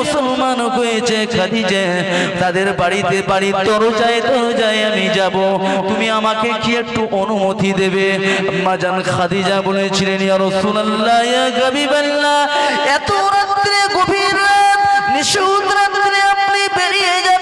মুসলমান হয়েছে খাদিজে, তাদের বাড়িতে বাড়ির দরজায় দরজায় আমি যাব। তুমি আমাকে কি একটু অনুমতি দেবে? আম্মা জান খাদিজা বলেছিলেন, ইয়া রাসূলুল্লাহ, ইয়া হাবিবাল্লাহ, এত রাত্রে গভীর রাত নিশুদ রাত্রে আপনি বেরিয়ে যাবেন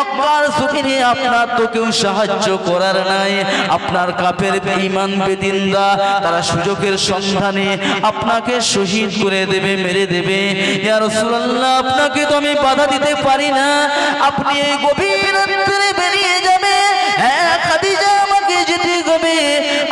মক্কার জমিনে আপনার তো কেউ সাহায্য করার নাই। আপনার কাপের ইমান বেদিন্দা, তারা সুযোগের সন্ধানে আপনাকে শহীদ করে দেবে, মেরে দেবে। ইয়া রাসূলুল্লাহ, আপনাকে তো আমি বাধা দিতে পারি না। আপনি এই গভীর রাত্রে বেরিয়ে যাবে হ্যাঁ খাদিজা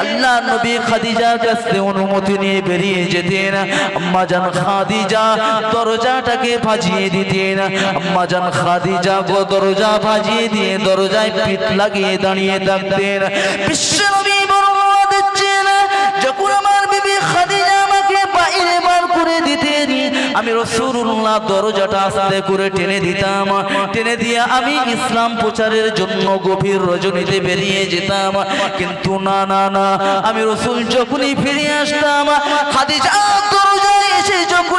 আল্লাহ নবী খাদিজার কাছ অনুমতি নিয়ে বেরিয়ে যেতেন। আম্মা জান খাদিজা দরজাটাকে ভাজিয়ে দিতেন। আম্মা জান খাদিজা গো দরজা ভাজিয়ে দিয়ে দরজায় পিঠ লাগিয়ে দাঁড়িয়ে থাকতেন। বিশ্ব নবী যখন আমার বিবি খাদিজা আমাকে বাইরে বার করে দিতেন আমি রসুল্লাহ দরজাটা আস্তে করে টেনে দিতাম। টেনে দিয়ে আমি ইসলাম প্রচারের জন্য গভীর রজনীতে বেরিয়ে যেতাম। কিন্তু না না না, আমি রসুল যখনই ফিরে আসতাম, খাদিজা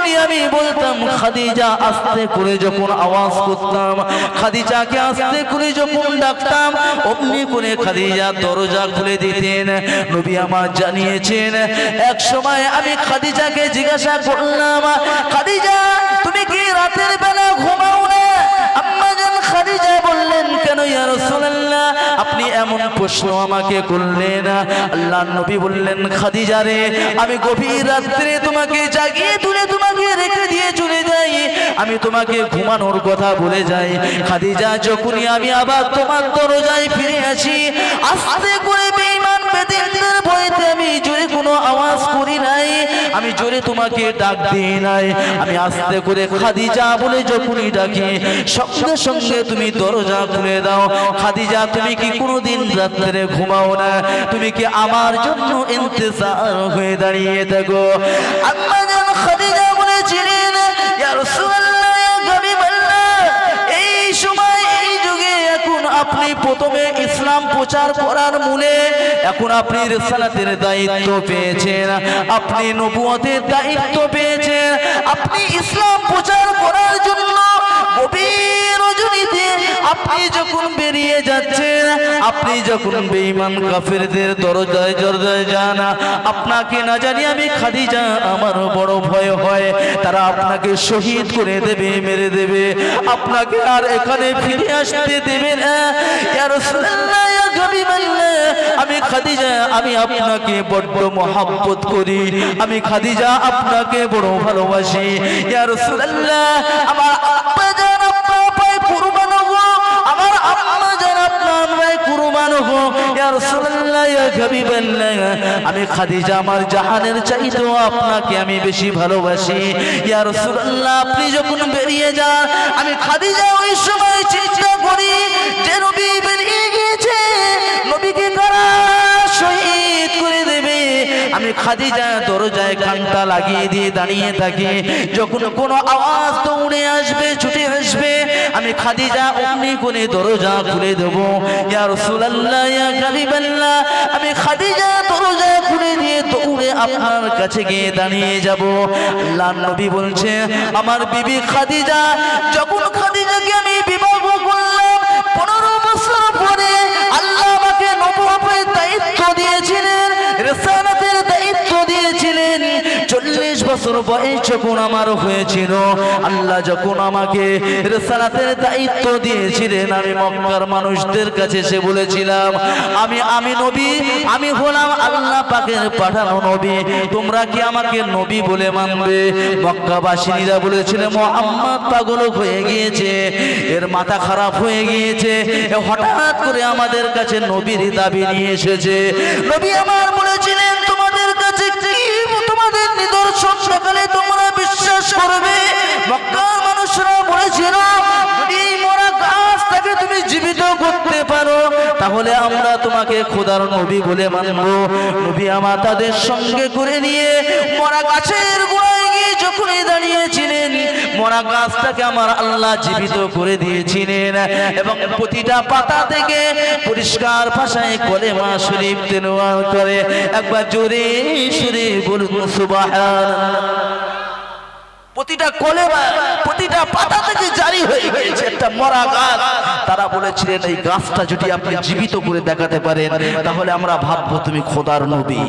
এসে আমি বলতাম, খাদিজা, আস্তে করে যখন আওয়াজ করতাম, খাদিজাকে আস্তে করে যখন ডাকতাম, অমনি করে খাদিজা দরজা খুলে দিতেন। নবী আমার জানিয়েছেন, এক সময় আমি খাদিজাকে জিজ্ঞাসা করলাম, খাদিজা, তুমি কি রাতের বেলা ঘুমাও এমন প্রশ্ন আমাকে করলেন আল্লাহ নবী বললেন, খাদিজা রে, আমি গভীর রাত্রে তোমাকে জাগিয়ে তুলে তোমাকে রেখে দিয়ে চলে যাই। আমি তোমাকে ঘুমানোর কথা বলে যাই। খাদিজা, যখনই আমি আবার তোমার দরজায় ফিরে আসি, আস্তে করে বেদিনদের ভয়তে আমি জোরে কোনো তোমাকে ডাক দিই নাই। আমি আস্তে করে খাদিজা বলে যখনই ডাকি, সঙ্গে সঙ্গে তুমি দরজা খুলে দাও। খাদিজা, তুমি কি কোনোদিন রাত্রে ঘুমাও না? তুমি কি আমার জন্য ইন্তজার হয়ে দাঁড়িয়ে থাকো? আম্মা প্রচার করার মূলে এখন আপনি রেসালাতের দায়িত্ব পেয়েছেন, আপনি নবুয়তের দায়িত্ব পেয়েছেন, আপনি ইসলাম প্রচার করার জন্য গভীর আপনি যখন বেরিয়ে যাচ্ছেন, আপনি যখন বেঈমান কাফেরদের দরজায় দরজায় যান, আপনাকে না জানি আমি খাদিজা, আমার বড় ভয় হয়। তারা আপনাকে শহীদ করে দেবে, মেরে দেবে। আপনাকে আর এখানে ফিরে আসতে দেবে না। আমি খাদিজা, আমি আপনাকে বড্ড মহাব্বত করি। আমি খাদিজা, আপনাকে বড় ভালোবাসি। আমার আব্বা আমি খাদিজা আমার জাহানের চাইতেও আপনাকে আমি বেশি ভালোবাসি। ইয়া রাসূলুল্লাহ, আপনি যখন বেরিয়ে যান, আমি খাদিজা ওই সময় চিন্তা করি যে নবী বেরিয়ে গিয়েছে, নবীকে করা দেবে আমি খাদিজা দরজায় কানটা লাগিয়ে দিয়ে দাঁড়িয়ে থাকি। যখন কোনো আওয়াজ উড়ে আসবে, ছুটে আসবে, আমি খাদিজা অমনি করে দরজা খুলে দেব। ইয়া রাসূলুল্লাহ, ইয়া হাবিবাল্লাহ, আমি খাদিজা দরজা খুলে দিয়ে দৌড়ে আপনার কাছে গিয়ে দাঁড়িয়ে যাব। আল্লাহ নবী বলছে, আমার বিবি খাদিজা, যখন খাদিজাকে আমি বিবাহ বছর বয়স যখন আমার হয়েছিল, আল্লাহ যখন আমাকে রেসালাতের দায়িত্ব দিয়েছিলেন, আমি মক্কার মানুষদের কাছে এসে বলেছিলাম, আমি আমি নবী, আমি হলাম আল্লাহ পাকের পাঠানো নবী। তোমরা কি আমাকে নবী বলে মানবে? মক্কাবাসীরা বলেছিল, মোহাম্মদ পাগল হয়ে গিয়েছে, এর মাথা খারাপ হয়ে গিয়েছে হঠাৎ করে আমাদের কাছে নবীর দাবি নিয়ে এসেছে। নবী আমার বলেছিলেন যখনই তোমরা বিশ্বাস করবে। মক্কার মানুষরা বলেছিল তুমি জীবিত করতে পারো, তাহলে আমরা তোমাকে খোদার নবী বলে নবী আমার তাদের সঙ্গে করে নিয়ে মরা গাছের গোড়ায় গিয়ে যখনই দাঁড়িয়েছিলেন মরা গাছটাকে আমার আল্লাহ জীবিত করে দিয়েছিলেন। এবং প্রতিটা পাতা থেকে পরিষ্কার ভাষায় কলেমা শরীফ তেলোয়ার করে। একবার জোরে সুরে বলুন, সুবহানাল্লাহ। প্রতিটা কলেমা, প্রতিটা পাতা থেকে জারি হয়ে গেছে একটা মরা গাছ। তারা বলেছিলেন, এই গাছটা যদি আপনি জীবিত করে দেখাতে পারেন, তাহলে আমরা ভাববো তুমি খোদার নবী।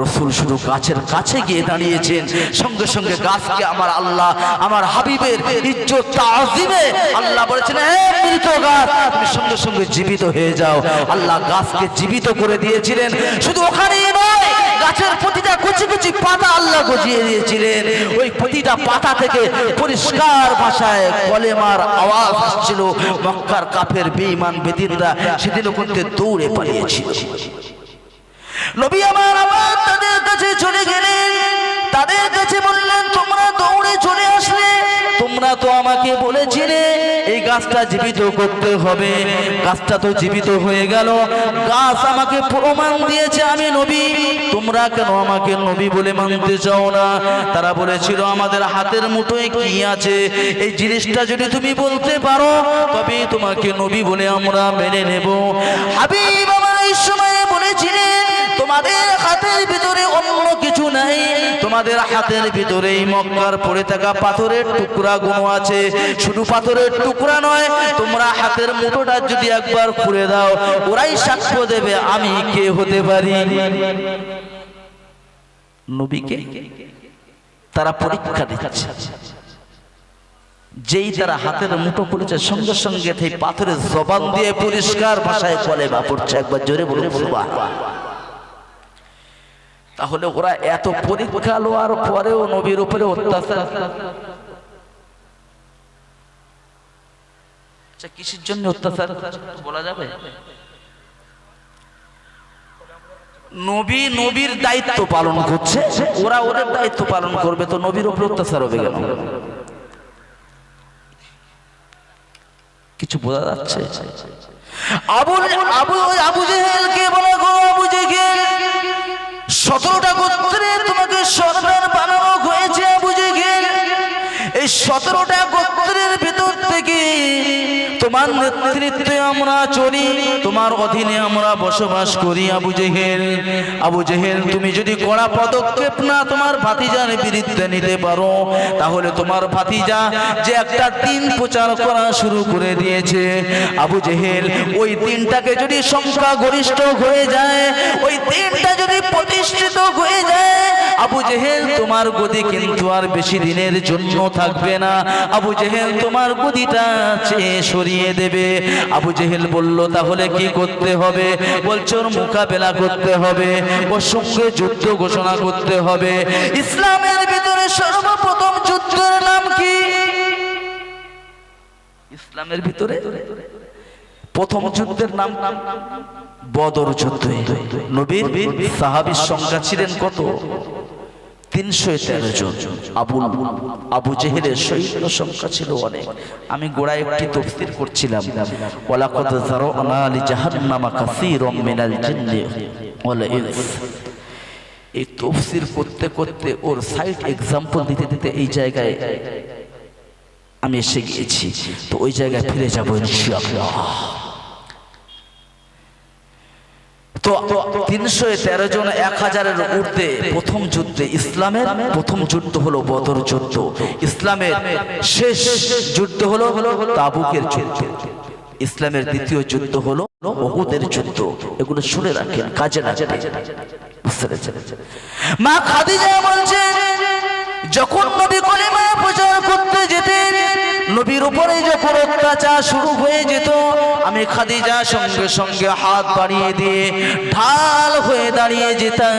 রসুল শুধু গাছের কাছে গিয়ে দাঁড়িয়েছেন। সঙ্গে সঙ্গে গাছকে আমার আল্লাহ, আমার হাবিবের ইজ্জত, তাজিমে আল্লাহ বলেছেন "হে মৃত গাছ, তুমি সঙ্গে সঙ্গে জীবিত হয়ে যাও। আল্লাহ গাছকে জীবিত করে দিয়েছিলেন। শুধু ওখানেই নয়, গাছের প্রতিটা কুচি কুচি পাতা আল্লাহ গজিয়ে দিয়েছিলেন। ওই প্রতিটা পাতা থেকে পরিষ্কার ভাষায় কলেমার আওয়াজ আসছিল। মক্কার কাফের বেঈমান বেদিনরা সেদিন ওখানে দৌড়ে পালিয়েছিল। নবী আমার আবার তাদের কাছে চলে গেলেন তাদের কাছে বললেন, তোমরা দৌড়ে চলে আসলে, তোমরা তো আমাকে বলেছিলে, এই গাছটা জীবিত করতে হবে, গাছটা তো জীবিত হয়ে গেল, গাছ আমাকে প্রমাণ দিয়েছে, আমি নবী, তোমরা কেন আমাকে নবী বলে মানতে চাও না? তারা বলেছিল, আমাদের হাতের মুঠোয় কি আছে? এই জিনিসটা যদি তুমি বলতে পারো, তবে তোমাকে নবী বলে আমরা মেনে নেব। হাবিব আমার এই সময়ে বলেছিলেন তোমাদের হাতের ভিতরে অন্য কিছু নাই। তোমাদের হাতের ভিতরে এই মক্কার পড়ে থাকা পাথরের টুকরা গুণ আছে। শুধু পাথরের টুকরা নয়, তোমরা হাতের মুঠোটা যদি একবার খুলে দাও, ওরাই সাক্ষ্য দেবে, আমি কে হতে পারি। নবীকে তারা পরীক্ষা দিচ্ছে। যেই তারা হাতের মুঠো করেছে সঙ্গে সঙ্গে সেই পাথরের জবান দিয়ে পরিষ্কার ভাষায় কলে বা পড়ছে। একবার জোরে বলে বলবা তাহলে ওরা এত পরীক্ষা লোয়ার পরেও নবীর উপরে অত্যাচার। আচ্ছা কিসের জন্য অত্যাচার বলা যাবে? নবী নবীর দায়িত্ব পালন করছে, ওরা ওদের দায়িত্ব পালন করবে, তো নবীর উপরে অত্যাচার হবে কেন? কিছু বোঝা যাচ্ছে? আবু আবু আবু জেহেলকে বলা গো, আবু জেহেল। সতেরোটা গোত্রে তোমাকে সরকার বানানো হয়েছে আবু জেহেল এই সতেরোটা গোত্রের ভেতর থেকে তোমার নেতৃত্বে আমরা চলি, তোমার অধীনে আমরা বসবাস করি, আবু জেহেল। আবু জেহেল, তুমি যদি কড়া পদক্ষেপ না তোমার ভাতিজার বিরুদ্ধে নিতে পারো, তাহলে তোমার ভাতিজা যে একটা দিন প্রচার করা শুরু করে দিয়েছে। আবু জেহেল, ওই দিনটাকে যদি সংখ্যা গরিষ্ঠ হয়ে যায়, ওই দিনটা আবু জেহেল, তোমার গদি কিন্তু আর বেশি দিনের জন্য থাকবে না। আবু জেহেল, তোমার গদিটা সরিয়ে দেবে। আবু জেহেল বলল, তাহলে কি করতে হবে? বলছে মোকাবেলা করতে হবে, ওর সঙ্গে যুদ্ধ ঘোষণা করতে হবে। ইসলামের ভিতরে সর্বপ্রথম যুদ্ধের নাম কি? ইসলামের ভিতরে প্রথম যুদ্ধের নাম বদর যুদ্ধ। নবীর সাহাবীর সংখ্যা ছিলেন কত? তিনশো তেরো জন। আবুল আবু জেহেলের সৈন্য সংখ্যা ছিল অনেক। আমি গোড়ায় একটি তফসির করছিলাম। ওয়ালাকাদ যারানা লি জাহান্নামা কাসীরাম মিনাল জিন্নি ওয়াল ইনস এই তফসির করতে করতে ওর সাইড এক্সাম্পল দিতে দিতে এই জায়গায় আমি এসে গিয়েছি। তো ওই জায়গায় ফিরে যাব ইনশাআল্লাহ। তিনশো জন এক হাজারের প্রথম যুদ্ধে ইসলামের প্রথম যুদ্ধ হলো বদর যুদ্ধ। ইসলামের শেষ যুদ্ধ হলো তাবুকের যুদ্ধ। ইসলামের দ্বিতীয় যুদ্ধ হলো ওহুদের যুদ্ধ। এগুলো শুনে রাখেন, কাজে পেরেছেন? মা খাদিজা যখন নবী নবীর উপরে যখন অত্যাচার শুরু হয়ে যেত, আমি খাদিজা সঙ্গে সঙ্গে হাত বাড়িয়ে দিয়ে ঢাল হয়ে দাঁড়িয়ে যেতাম।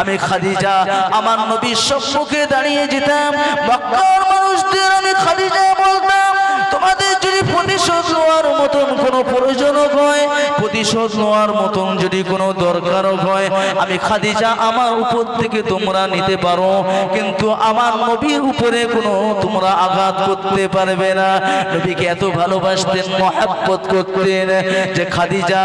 আমি খাদিজা, আমার নবীর সম্মুখে দাঁড়িয়ে যেতাম। মক্কার মানুষদের আমি খাদিজা বলতাম, তোমাদের যদি প্রতিশোধ নেওয়ার মতন কোনো প্রয়োজন হয়, প্রতিশোধ নেওয়ার মতন যদি কোনো দরকারও হয়। আমি খাদিজা, আমার উপর থেকে তোমরা নিতে পারো, কিন্তু আমার নবীর উপরে কোনো তোমরা আঘাত করতে পারবে না। নবীকে এত ভালোবাসতেন, মহাব্বত করতেন যে খাদিজা,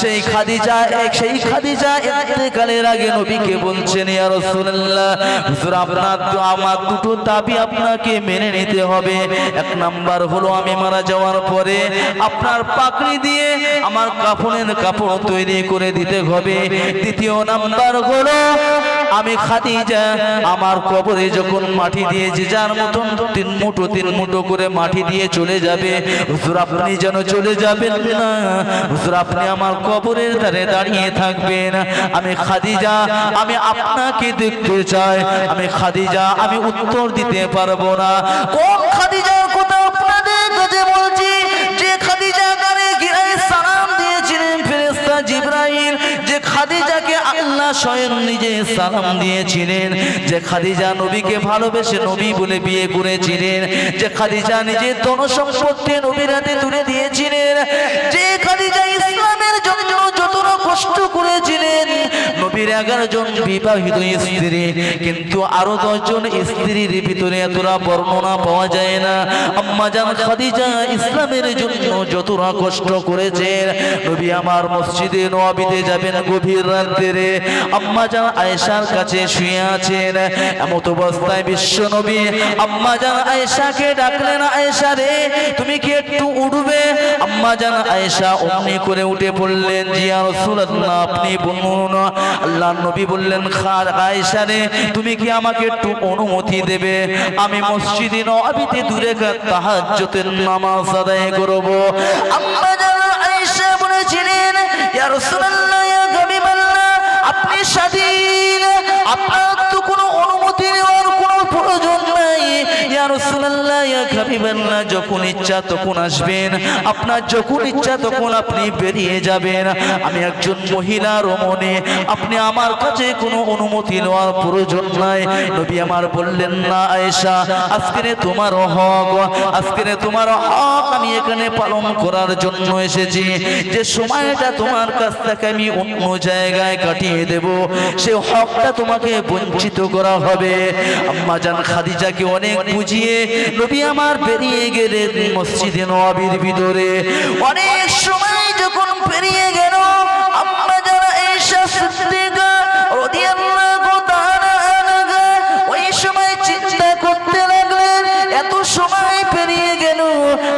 সেই খাদিজা সেই খাদিজা ইন্তেকালের আগে নবীকে বলছেন, ইয়া রাসূলুল্লাহ, হুজুর, আপনার তো আমার দুটো দাবি আপনাকে মেনে নিতে হবে। এক নাম্বার হলো, আমি মারা যাওয়ার পরে আপনার পাকড়ি দিয়ে আমার কাফনের কাপড় তৈরি করে দিতে হবে। দ্বিতীয় নাম্বার হলো, আমি খাদিজা, আমার কবরে যখন মাটি দিয়ে যে যার মতন তিন মুঠো তিন মুঠো করে মাটি দিয়ে চলে যাবে। হুজুর, আপনি যেন চলে যাবেন না। হুজুর, আপনি আমার কবরের ধারে দাঁড়িয়ে থাকবেন। আমি খাদিজা, আমি আপনাকে দেখতে চাই। আমি খাদিজা, আমি উত্তর দিতে পারব না। কোন খাদিজার কথা আপনাদের কাছে বলছি জিব্রাইল, যে খাদিজাকে আল্লাহ স্বয়ং নিজে সালাম দিয়েছিলেন, যে খাদিজা নবীকে ভালোবেসে নবী বলে বিয়ে করেছিলেন, যে খাদিজা নিজে ধন সম্পত্তি নবীর হাতে তুলে দিয়েছিলেন, যে খাদিজা ইসলামের জন্য কষ্ট করেছিলেন। নবীর এগারো জন বিবাহিত স্ত্রী, কিন্তু আরও দশজন স্ত্রীর ভিতরে এতটা বর্ণনা পাওয়া যায় না। আম্মা জান খাদিজা ইসলামের জন্য যতটা কষ্ট করেছেন নবী আমার মসজিদে নওয়াবিতে যাবেন গভীর রাত্রে। আম্মা জান আয়েশার কাছে শুয়ে আছেন, এমত অবস্থায় বিশ্ব নবী আম্মা জান আয়েশাকে ডাকলেন, আয়েশা রে, তুমি কি আম্মা আয়েশা অমনি করে উঠে পড়লেন জিয়া রাসূলুল্লাহ, আপনি বলুন আল্লাহ নবী বললেন খার আয়েশা রে, তুমি কি আমাকে একটু অনুমতি দেবে? আমি মসজিদে নওয়াবিতে দূরে তাহাজ্জুদের নামাজ আদায় করব। আম্মা জান আয়েশা বলেছিলেন, ইয়া রাসূলুল্লাহ, ইয়া হাবিবাল্লাহ, আপনি স্বাধীন, আপনার আমি আমার বললেন, না আজকে তোমার হক, আজকে তোমার হক আমি এখানে পালন করার জন্য এসেছি। যে সময়টা তোমার কাছ থেকে আমি অন্য জায়গায় কাটিয়ে দেব, সে হকটা তোমাকে বঞ্চিত করা হবে। আম্মা জান খাদিজাকে অনেক বুঝিয়ে নবী আমার বেরিয়ে গেলেন মসজিদে নওয়াবির ভিতরে। অনেক সময় যখন পেরিয়ে গেল, আমরা যারা এই সিদ্দিকা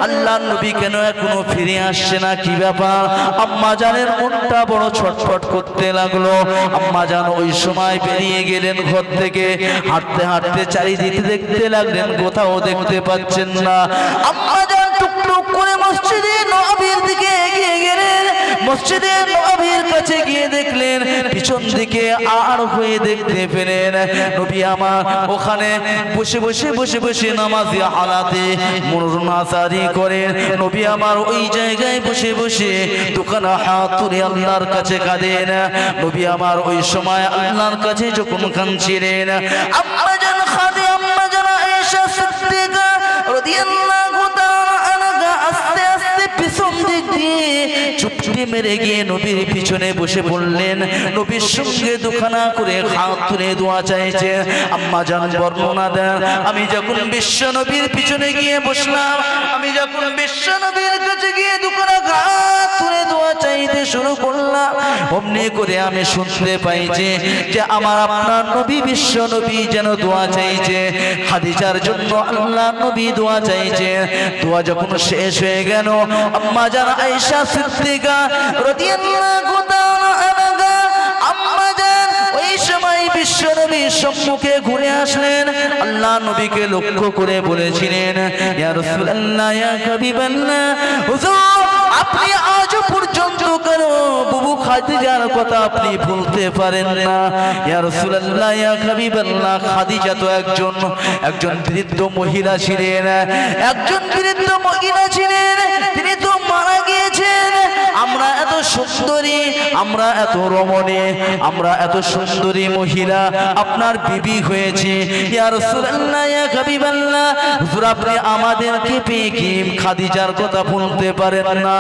আল্লাহ নবী কেন এখনও ফিরে আসছে না? কি ব্যাপার? আম্মা জানের মনটা বড় ছটফট করতে লাগল। আম্মা ওই সময় বেরিয়ে গেলেন ঘর থেকে। হাঁটতে হাঁটতে চারিদিকে দেখতে লাগলেন, কোথাও দেখতে পাচ্ছেন না। আম্মা জান টুকটুক করে মসজিদে নবীর দিকে এগিয়ে গেলেন। মসজিদে নবীর কাছে গিয়ে দেখলেন, পিছন দিকে আর হয়ে দেখতে পেলেন নবী আমার। ওখানে বসে বসে বসে বসে নামাজি হালাতে মনোরণাচারি করেন। নবী আমার ওই জায়গায় বসে বসে দোকান হাত তুলে আল্লাহর কাছে কাঁদেন। নবী আমার ওই সময় আল্লাহর কাছে যখন কাঁদছিলেন, আম্মা জান খাদে, আম্মা জান আয়েশা সিদ্দিকা রাদিয়াল্লাহু তাআলা চুপটি মেরে গিয়ে নবীর পিছনে বসে পড়লেন নবীর সঙ্গে দুখানা করে হাত তুলে দোয়া চাইছে। আম্মা জান বর্ণনা দেন, আমি যখন বিশ্ব নবীর পিছনে গিয়ে বসলাম, আমি যখন বিশ্ব নবীর কাছে গিয়ে দুখানা হাত তুলে দোয়া চাইতে শুরু করলাম, অমনি করে আমি শুনতে পাইছি যে আমার আপনার নবী বিশ্ব নবী যেন দোয়া চাইছে। খাদিজার জন্য আল্লাহ নবী দোয়া চাইছে। দোয়া যখন শেষ হয়ে গেল, আম্মা জান আয়েশা সিদ্দিকা রাদিয়াল্লাহু তাআলা আনহা আম্মা জান ওই সময় বিশ্ব নবীর সম্মুখে ঘুরে আসলেন। আল্লাহ নবীকে লক্ষ্য করে বলেছিলেন, ইয়া রাসূলুল্লাহ, ইয়া হাবিবাল্লাহ, হুজুর, আপনি আজ পর্যন্ত কেন বুবু খাদিজার কথা আপনি ভুলতে পারেন না? ইয়া রাসূলুল্লাহ, ইয়া হাবিবাল্লাহ, খাদিজা তো একজন একজন বৃদ্ধ মহিলা ছিলেন, একজন বৃদ্ধ মহিলা ছিলেন, তিনি মারা গিয়েছেন। আমরা এত সুন্দরী, আমরা এত রমণী, আমরা এত সুন্দরী মহিলা, আপনার বিবি হয়েছে। আপনি আমাদেরকে পেয়ে কি খাদিজার কথা বলতে পারেন না?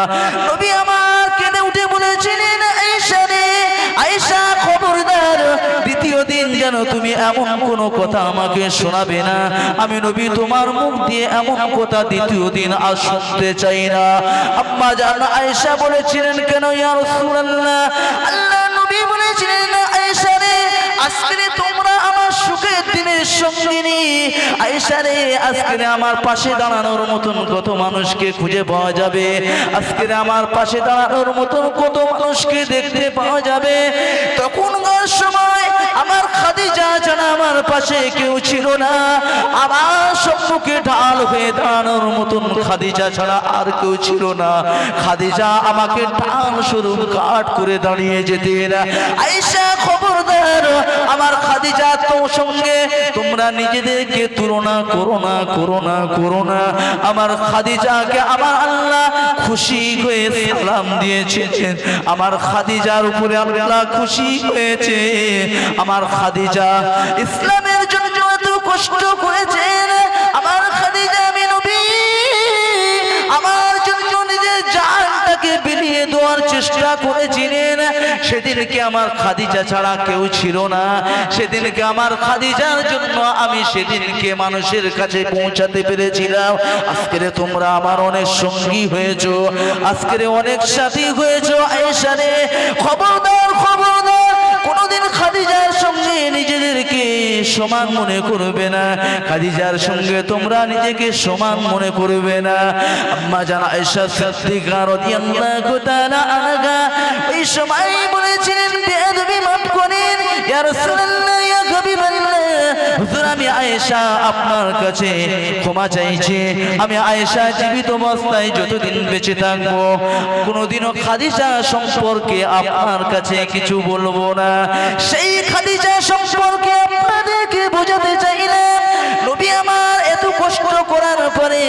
নবী আমার কেঁদে উঠে বলেছিলেন আয়েশা রে আয়েশা খবরদার। দ্বিতীয় দিন যেন তুমি এমন কোনো কথা আমাকে শোনাবে না। আমি নবী, তোমার মুখ দিয়ে এমন কথা দ্বিতীয় দিন আর শুনতে চাই না। আম্মা জান আয়েশা বলেছিলেন, কেন ইয়া রাসূলুল্লাহ? আল্লাহ নবী বলেছিলেন, আয়েশা রে আজকে তোমরা আমার আমার পাশে দাঁড়ানোর কত খুঁজে পাওয়া যাবে? আজকে আমার পাশে দাঁড়ানোর মতন কত মানুষকে দেখতে পাওয়া যাবে? আমার খাদিজা ছাড়া আমার পাশে কেউ ছিল না। আমার সম্মুখে ঢাল হয়ে দাঁড়ানোর মতন খাদিজা ছাড়া আর কেউ ছিল না। খাদিজা আমাকে ঢাল স্বরূপ কাঠ করে দাঁড়িয়ে যেতেন আয়েশা খবরদার, আমার খাদিজা তো সঙ্গে, তোমরা নিজেদেরকে তুলনা করো না করো না করো না। আমার খাদিজাকে আমার আল্লাহ খুশি হয়ে সালাম দিয়েছেন। আমার খাদিজার উপরে আল্লাহ খুশি হয়েছে। আমার খাদিজা ইসলামের জন্য এত কষ্ট করেছেন? আমার খাদিজা আমি নবী। আমার জন্য নিজের জানটাকে বিলিয়ে দেওয়ার চেষ্টা করেছিলেন। সেদিনকে আমার খাদিজা ছাড়া কেউ ছিল না। সেদিনকে আমার খাদিজার জন্য আমি সেদিনকে মানুষের কাছে পৌঁছাতে পেরেছিলাম। আজকের তোমরা আমার অনেক সঙ্গী হয়েছো। আজকের অনেক সাথী হয়েছো আয়েশারে খবরদার খবরদার। কোনোদিন খাদিজার সঙ্গে নিজেদেরকে সমান মনে করবে না। খাদিজার সঙ্গে তোমরা নিজেকে সমান মনে করবে না। আম্মা জানা আয়েশা সিদ্দিকা রাদিয়াল্লাহু তাআলা আনহা এই সময় বলেছিলেন বেয়াদবি মাফ করেন। ইয়া রাসূলুল্লাহ আমি আয়েশা আপনার কাছে ক্ষমা যতদিন বেঁচে থাকব, কোনোদিনও খাদিজা সম্পর্কে আপনার কাছে কিছু বলব না। সেই খাদিজা সম্পর্কে আপনাদেরকে বোঝাতে চাইলাম নবী আমার এত কষ্ট করার পরে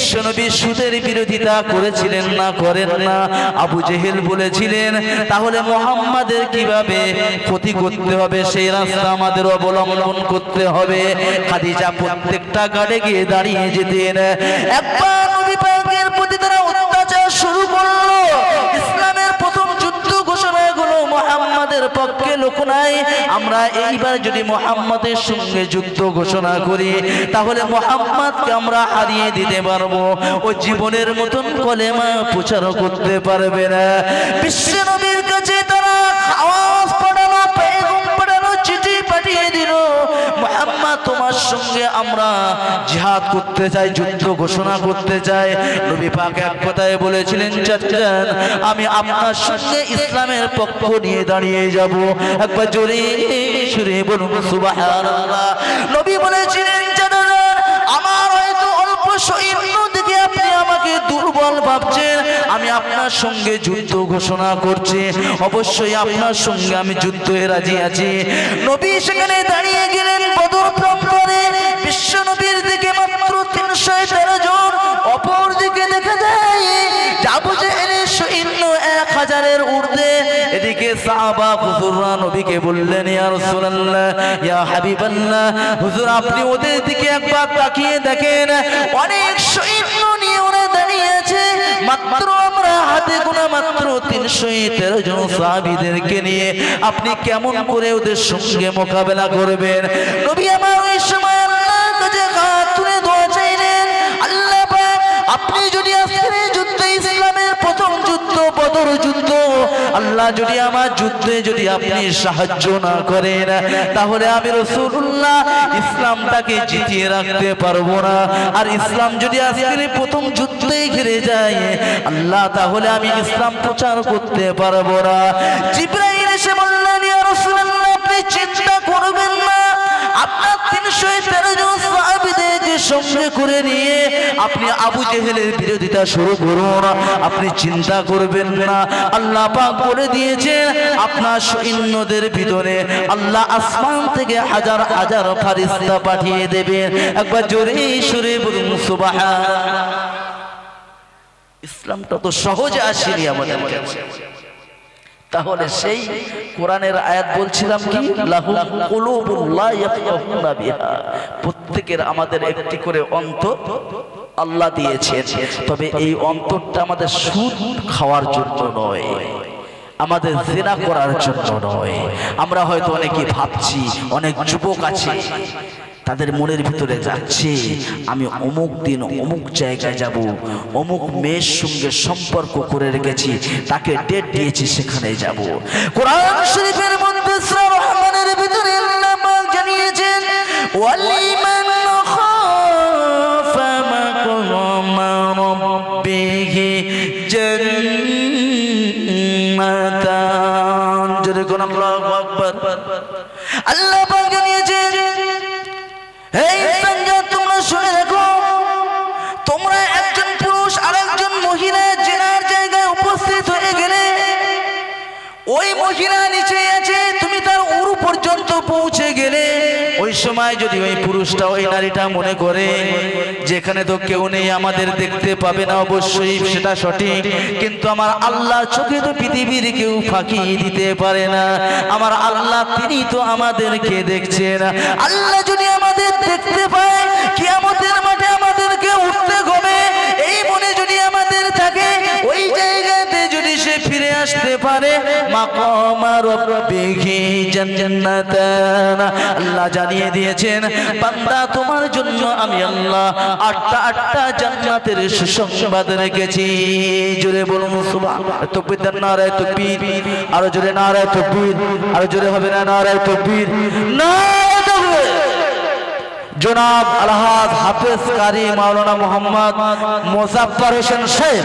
বিশ্বনবী সুদের বিরোধিতা করেছিলেন না, করেন না। আবু জেহেল বলেছিলেন, তাহলে মোহাম্মদের কীভাবে ক্ষতি করতে হবে? সেই রাস্তা আমাদের অবলম্বন করতে হবে। খাদিজা প্রত্যেকটা গাড়ে গিয়ে দাঁড়িয়ে যেতেন। একবার নবী পাকের প্রতি তারা অত্যাচার শুরু করল। মোহাম্মদের পক্ষে লোক নাই। আমরা এইবার যদি মোহাম্মদের সঙ্গে যুদ্ধ ঘোষণা করি, তাহলে মোহাম্মদকে আমরা হারিয়ে দিতে পারব। ও জীবনের মতন কলেমা প্রচার করতে পারবে না। বিশ্ব নবীর কাছে তারা আওয়াজ সঙ্গে আমরা জিহাদ করতে চাই, যুদ্ধ ঘোষণা করতে চাই। নবী পাক এক কথায় বলেছিলেন চাচান আমি আপনার সঙ্গে ইসলামের পক্ষ নিয়ে দাঁড়িয়ে যাব। একবার জোরে সুরে বলুন, সুবহানাল্লাহ। নবী বলেছিলেন আমাকে দুর্বল ভাবছেন আমি আপনার সঙ্গে যুদ্ধ ঘোষণা করছি। অবশ্যই আপনার সঙ্গে আমি যুদ্ধে রাজি আছি। নবী সেখানে দাঁড়িয়ে গেলেন বিশ্ব নবীর দিকে মাত্র তিনশো তেরো জন। অপর দিকে দেখা যায়, যাব যে ঊর্ধ্বে। এদিকে বললেন আপনি ওদের দিকে একবার তাকিয়ে দেখেন। অনেক সৈন্য তিনশো তেরো জন নিয়ে আপনি কেমন করে ওদের সঙ্গে মোকাবেলা করবেন? নবী আমার ওই সময় আল্লাহ আল্লাহ আপনি যদি আজকের বদর যুদ্ধ। আল্লাহ যদি আমার যুদ্ধে যদি আপনি সাহায্য না করেন, তাহলে আমি রসুল্লাহ ইসলামটাকে জিতিয়ে রাখতে পারব না। আর ইসলাম যদি আজকের প্রথম যুদ্ধে ঘিরে যায়, আল্লাহ তাহলে আমি ইসলাম প্রচার করতে পারব না। জিব্রাইল সঙ্গে করে নিয়ে আপনি আবু জেহেলের বিরোধিতা শুরু করুন। আপনি চিন্তা করবেন না। আল্লাহ পাক বলে দিয়েছেন, আপনার সৈন্যদের ভিতরে আল্লাহ আসমান থেকে হাজার হাজার ফারিস্তা পাঠিয়ে দেবেন। একবার জোরে সুরে বলুন সুবহান ইসলামটা তো সহজে আসেনি আমাদের তাহলে সেই কোরআনের আয়াত বলছিলাম কি? প্রত্যেকের আমাদের একটি করে অন্তর আল্লাহ দিয়েছেন। তবে এই অন্তরটা আমাদের সুদ খাওয়ার জন্য নয়, আমাদের জেনা করার জন্য নয়। আমরা হয়তো অনেকে ভাবছি, অনেক যুবক আছে তাদের মনের ভিতরে যাচ্ছে, আমি অমুক দিন অমুক জায়গায় যাব, অমুক মেয়ের সঙ্গে সম্পর্ক করে রেখেছি, তাকে ডেট দিয়েছি, সেখানে যাব। কোরআন শরীফের মধ্যে রহমানের ভিতরে জানিয়েছেন ওয়ালিমান আল্লাহু সময় যদি ওই পুরুষটা ওই নারীটা মনে করে, যেখানে তো কেউ নেই, আমাদের দেখতে পাবে না অবশ্যই, সেটা সঠিক। কিন্তু আমার আল্লাহ চোখে তো পৃথিবীর কেউ ফাঁকি দিতে পারে না। আমার আল্লাহ, তিনি তো আমাদেরকে দেখছেন আল্লাহ যদি আমাদের দেখতে পায় কি আমাদের মাঠে আমাদেরকে উঠতে হবে এই মনে যদি আমাদের থাকে, ওই জায়গাতে যদি সে ফিরে আসতে পারে মাকামা আল্লাহ জানিয়ে দিয়েছেন, বান্দা, তোমার জন্য আমি আল্লাহ আটটা আটটা জান্নাতের সুসংবাদ রেখেছি। জোরে বলুন, সুবহান তাকবীর তো নারায়ে তাকবীর। আরও জোরে নারায়ে তাকবীর। আরও জোরে হবে না নারায়ে তাকবীর। পীর তাকবীর জনাব আলহাদ হাফেজ কারি মাওলানা মোহাম্মদ মোজাফর হোসেন শেখ।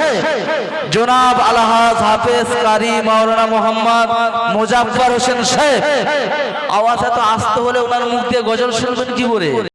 জনাব আলহাজ হাফেজ কারি মাওলানা মোহাম্মদ মোজাফর হোসেন শেখ। আওয়াজ এত আসতে হলে ওনার মুখ দিয়ে গজল শুনবেন কি করে?